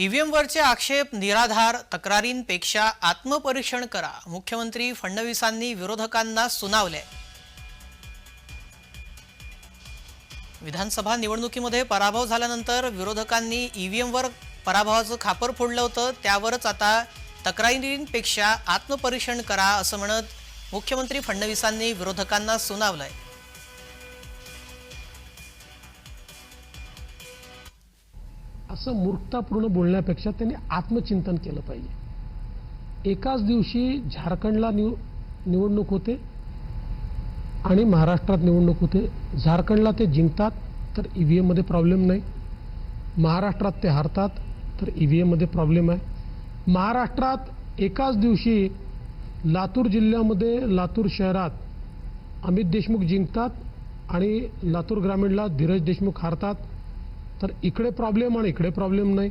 ईव्हीएमवरचे आक्षेप निराधार तक्रारींपेक्षा आत्मपरीक्षण करा मुख्यमंत्री फडणवीसांनी विरोधकांना सुनावले. विधानसभा निवडणुकीमध्ये पराभव झाल्यानंतर विरोधकांनी ईव्हीएमवर पराभवाचं खापर फोडलं होतं त्यावरच आता तक्रारींपेक्षा आत्मपरीक्षण करा असं म्हणत मुख्यमंत्री फडणवीसांनी विरोधकांना सुनावलंय. असं मूर्खतापूर्ण बोलण्यापेक्षा त्यांनी आत्मचिंतन केलं पाहिजे. एकाच दिवशी झारखंडला निव निवडणूक होते आणि महाराष्ट्रात निवडणूक होते. झारखंडला ते जिंकतात तर ई व्ही एममध्ये प्रॉब्लेम नाही. महाराष्ट्रात ते हारतात तर ई व्ही एममध्ये प्रॉब्लेम आहे. महाराष्ट्रात एकाच दिवशी लातूर जिल्ह्यामध्ये लातूर शहरात अमित देशमुख जिंकतात आणि लातूर ग्रामीणला धीरज देशमुख हारतात. तर इकडे प्रॉब्लेम आणि इकडे प्रॉब्लेम नाही.